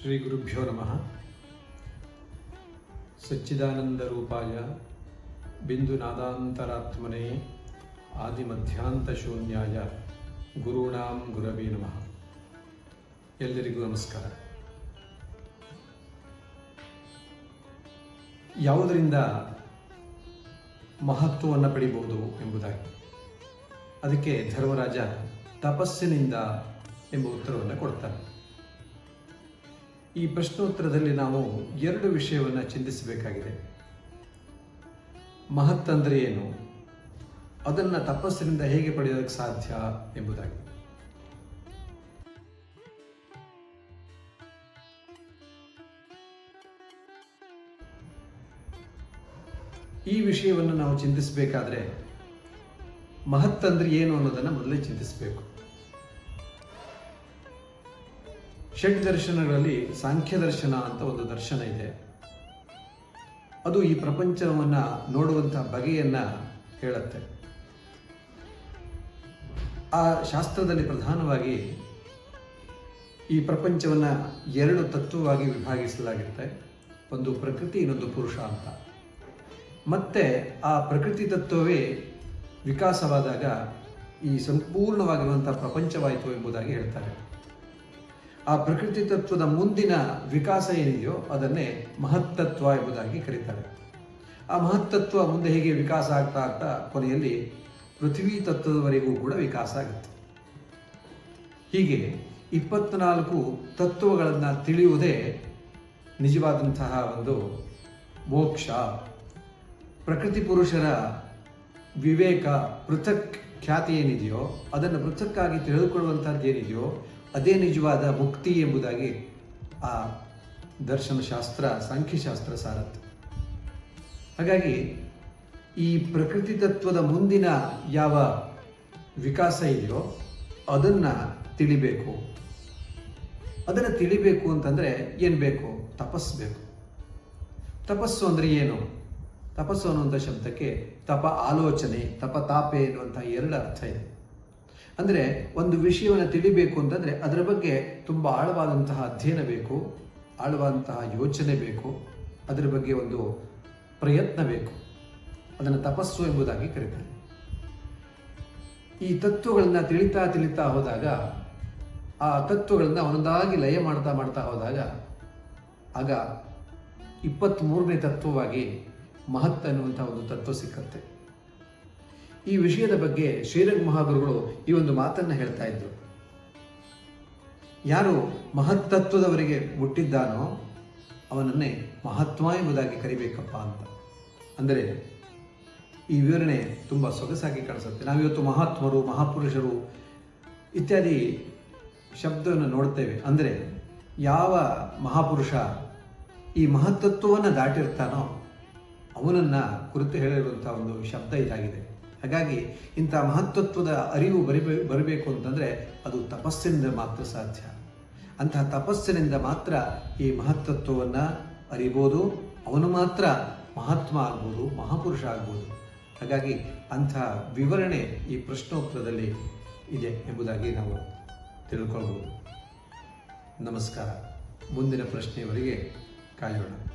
ಶ್ರೀ ಗುರುಭ್ಯೋ ನಮಃ. ಸಚ್ಚಿದಾನಂದ ರೂಪಾಯ ಬಿಂದು ನಾದಾಂತರಾತ್ಮನೇ ಆದಿಮಧ್ಯಾಂತ ಶೂನ್ಯಾಯ ಗುರುಣಾಂ ಗುರವೇ ನಮಃ. ಎಲ್ಲರಿಗೂ ನಮಸ್ಕಾರ. ಯಾವುದರಿಂದ ಮಹತ್ವವನ್ನು ಪಡಿಬಹುದು ಎಂಬುದಾಗಿ. ಅದಕ್ಕೆ ಧರ್ಮರಾಜ ತಪಸ್ಸಿನಿಂದ ಎಂಬ ಉತ್ತರವನ್ನು ಕೊಡ್ತಾನೆ. ಈ ಪ್ರಶ್ನೋತ್ತರದಲ್ಲಿ ನಾವು ಎರಡು ವಿಷಯವನ್ನು ಚಿಂತಿಸಬೇಕಾಗಿದೆ. ಮಹತ್ ಅಂದರೆ ಏನು? ಅದನ್ನು ತಪಸ್ಸಿನಿಂದ ಹೇಗೆ ಪಡೆಯೋದಕ್ಕೆ ಸಾಧ್ಯ ಎಂಬುದಾಗಿ. ಈ ವಿಷಯವನ್ನು ನಾವು ಚಿಂತಿಸಬೇಕಾದ್ರೆ ಮಹತ್ ಅಂದ್ರೆ ಏನು ಅನ್ನೋದನ್ನು ಮೊದಲೇ ಚಿಂತಿಸಬೇಕು. ಷಡ್ ದರ್ಶನಗಳಲ್ಲಿ ಸಾಂಖ್ಯ ದರ್ಶನ ಅಂತ ಒಂದು ದರ್ಶನ ಇದೆ. ಅದು ಈ ಪ್ರಪಂಚವನ್ನ ನೋಡುವಂಥ ಬಗೆಯನ್ನ ಹೇಳುತ್ತೆ. ಆ ಶಾಸ್ತ್ರದಲ್ಲಿ ಪ್ರಧಾನವಾಗಿ ಈ ಪ್ರಪಂಚವನ್ನ ಎರಡು ತತ್ವವಾಗಿ ವಿಭಾಗಿಸಲಾಗಿರುತ್ತೆ. ಒಂದು ಪ್ರಕೃತಿ, ಇನ್ನೊಂದು ಪುರುಷ ಅಂತ. ಮತ್ತೆ ಆ ಪ್ರಕೃತಿ ತತ್ವವೇ ವಿಕಾಸವಾದಾಗ ಈ ಸಂಪೂರ್ಣವಾಗಿರುವಂಥ ಪ್ರಪಂಚವಾಯಿತು ಎಂಬುದಾಗಿ ಹೇಳ್ತಾರೆ. ಆ ಪ್ರಕೃತಿ ತತ್ವದ ಮುಂದಿನ ವಿಕಾಸ ಏನಿದೆಯೋ ಅದನ್ನೇ ಮಹತ್ತತ್ವ ಎಂಬುದಾಗಿ ಕರೀತಾರೆ. ಆ ಮಹತ್ತತ್ವ ಮುಂದೆ ಹೇಗೆ ವಿಕಾಸ ಆಗ್ತಾ ಆಗ್ತಾ ಕೊನೆಯಲ್ಲಿ ಪೃಥ್ವಿ ತತ್ವದವರೆಗೂ ಕೂಡ ವಿಕಾಸ ಆಗುತ್ತೆ. ಹೀಗೆ ಇಪ್ಪತ್ನಾಲ್ಕು ತತ್ವಗಳನ್ನು ತಿಳಿಯುವುದೇ ನಿಜವಾದಂತಹ ಒಂದು ಮೋಕ್ಷ. ಪ್ರಕೃತಿ ಪುರುಷರ ವಿವೇಕ ಪೃಥಕ್ ಖ್ಯಾತಿ ಏನಿದೆಯೋ, ಅದನ್ನು ಪೃಥಕ್ಕಾಗಿ ತಿಳಿದುಕೊಳ್ಳುವಂಥದ್ದು ಏನಿದೆಯೋ, ಅದೇ ನಿಜವಾದ ಮುಕ್ತಿ ಎಂಬುದಾಗಿ ಆ ದರ್ಶನಶಾಸ್ತ್ರ, ಸಾಂಖ್ಯಶಾಸ್ತ್ರ ಸಾರತ್ತೆ. ಹಾಗಾಗಿ ಈ ಪ್ರಕೃತಿ ತತ್ವದ ಮುಂದಿನ ಯಾವ ವಿಕಾಸ ಇದೆಯೋ, ಅದನ್ನು ತಿಳಿಬೇಕು. ಅದನ್ನು ತಿಳಿಬೇಕು ಅಂತಂದರೆ ಏನು ಬೇಕು? ತಪಸ್ಸು ಬೇಕು. ತಪಸ್ಸು ಅಂದರೆ ಏನು? ತಪಸ್ಸು ಅನ್ನುವಂಥ ಶಬ್ದಕ್ಕೆ ತಪ ಆಲೋಚನೆ, ತಪ ತಾಪೆ ಎನ್ನುವಂಥ ಎರಡು ಅರ್ಥ ಇದೆ. ಅಂದರೆ ಒಂದು ವಿಷಯವನ್ನು ತಿಳಿಬೇಕು ಅಂತಂದರೆ ಅದರ ಬಗ್ಗೆ ತುಂಬ ಆಳವಾದಂತಹ ಅಧ್ಯಯನ ಬೇಕು, ಆಳವಾದಂತಹ ಯೋಚನೆ ಬೇಕು, ಅದರ ಬಗ್ಗೆ ಒಂದು ಪ್ರಯತ್ನ ಬೇಕು. ಅದನ್ನು ತಪಸ್ಸು ಎಂಬುದಾಗಿ ಕರೀತಾರೆ. ಈ ತತ್ವಗಳನ್ನು ತಿಳಿತಾ ತಿಳಿತಾ ಹೋದಾಗ, ಆ ತತ್ವಗಳನ್ನು ಒಂದೊಂದಾಗಿ ಲಯ ಮಾಡ್ತಾ ಮಾಡ್ತಾ ಹೋದಾಗ, ಆಗ ಇಪ್ಪತ್ತ್ಮೂರನೇ ತತ್ವವಾಗಿ ಮಹತ್ ಅನ್ನುವಂಥ ಒಂದು ತತ್ವ ಸಿಕ್ಕತ್ತೆ ಈ ವಿಷಯದ ಬಗ್ಗೆ ಶ್ರೀರಂಗ ಮಹಾಗುರುಗಳು ಈ ಒಂದು ಮಾತನ್ನು ಹೇಳ್ತಾ ಇದ್ರು. ಯಾರು ಮಹತ್ತತ್ವದವರಿಗೆ ಮುಟ್ಟಿದ್ದಾನೋ ಅವನನ್ನೇ ಮಹತ್ವ ಎಂಬುದಾಗಿ ಕರಿಬೇಕಪ್ಪ ಅಂತ. ಅಂದರೆ ಈ ವಿವರಣೆ ತುಂಬ ಸೊಗಸಾಗಿ ಕಾಣಿಸುತ್ತೆ. ನಾವಿವತ್ತು ಮಹಾತ್ಮರು, ಮಹಾಪುರುಷರು ಇತ್ಯಾದಿ ಶಬ್ದವನ್ನು ನೋಡ್ತೇವೆ. ಅಂದರೆ ಯಾವ ಮಹಾಪುರುಷ ಈ ಮಹತ್ತತ್ವವನ್ನು ದಾಟಿರ್ತಾನೋ ಅವನನ್ನು ಕುರಿತು ಹೇಳಿರುವಂಥ ಒಂದು ಶಬ್ದ ಇದಾಗಿದೆ. ಹಾಗಾಗಿ ಇಂಥ ಮಹತ್ವತ್ವದ ಅರಿವು ಬರಿಬೇ, ಬರಬೇಕು ಅಂತಂದರೆ ಅದು ತಪಸ್ಸಿನಿಂದ ಮಾತ್ರ ಸಾಧ್ಯ. ಅಂತಹ ತಪಸ್ಸಿನಿಂದ ಮಾತ್ರ ಈ ಮಹತ್ವತ್ವವನ್ನು ಅರಿಬೋದು, ಅವನು ಮಾತ್ರ ಮಹಾತ್ಮ ಆಗ್ಬೋದು, ಮಹಾಪುರುಷ ಆಗ್ಬೋದು. ಹಾಗಾಗಿ ಅಂಥ ವಿವರಣೆ ಈ ಪ್ರಶ್ನೋತ್ತರದಲ್ಲಿ ಇದೆ ಎಂಬುದಾಗಿ ನಾವು ತಿಳ್ಕೊಳ್ಬೋದು. ನಮಸ್ಕಾರ. ಮುಂದಿನ ಪ್ರಶ್ನೆಯವರೆಗೆ ಕಾಯೋಣ.